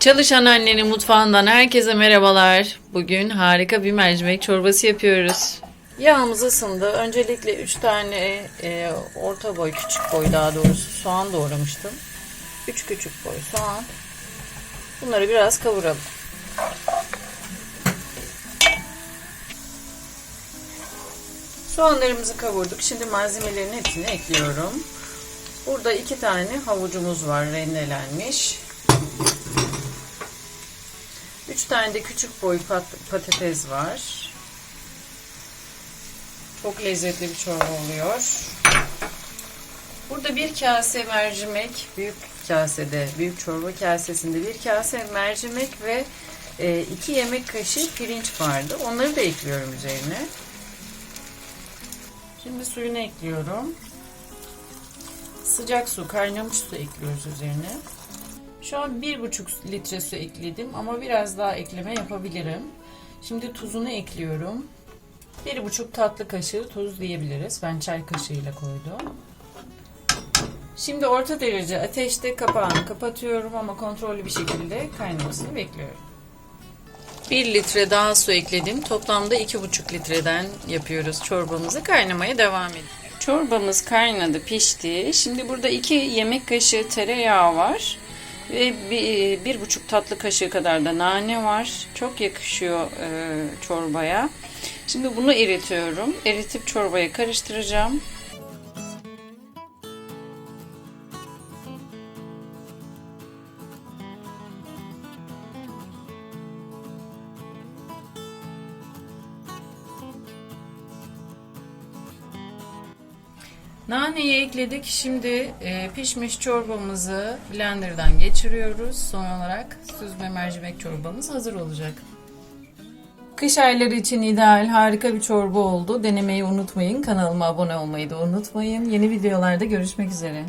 Çalışan annenin mutfağından herkese merhabalar. Bugün harika bir mercimek çorbası yapıyoruz. Yağımız ısındı. Öncelikle 3 tane e, orta boy, küçük boy daha doğrusu soğan doğramıştım. 3 küçük boy soğan. Bunları biraz kavuralım. Soğanlarımızı kavurduk. Şimdi malzemelerin hepsini ekliyorum. Burada iki tane havucumuz var rendelenmiş. Tane de küçük boy pat- patates var. Çok lezzetli bir çorba oluyor. Burada bir kase mercimek, büyük kasede, büyük çorba kasesinde bir kase mercimek ve e, iki yemek kaşığı pirinç vardı. Onları da ekliyorum üzerine. Şimdi suyunu ekliyorum. Sıcak su, kaynamış su ekliyoruz üzerine. Şu an 1,5 litre su ekledim ama biraz daha ekleme yapabilirim. Şimdi tuzunu ekliyorum. 1,5 tatlı kaşığı tuz diyebiliriz. Ben çay kaşığıyla koydum. Şimdi orta derece ateşte kapağını kapatıyorum ama kontrollü bir şekilde kaynamasını bekliyorum. 1 litre daha su ekledim. Toplamda 2,5 litreden yapıyoruz çorbamızı. Kaynamaya devam ediyor. Çorbamız kaynadı, pişti. Şimdi burada 2 yemek kaşığı tereyağı var. Ve bir, bir buçuk tatlı kaşığı kadar da nane var. Çok yakışıyor e, çorbaya. Şimdi bunu eritiyorum. Eritip çorbaya karıştıracağım. Naneyi ekledik. Şimdi e, pişmiş çorbamızı blenderdan geçiriyoruz. Son olarak süzme mercimek çorbamız hazır olacak. Kış ayları için ideal, harika bir çorba oldu. Denemeyi unutmayın. Kanalıma abone olmayı da unutmayın. Yeni videolarda görüşmek üzere.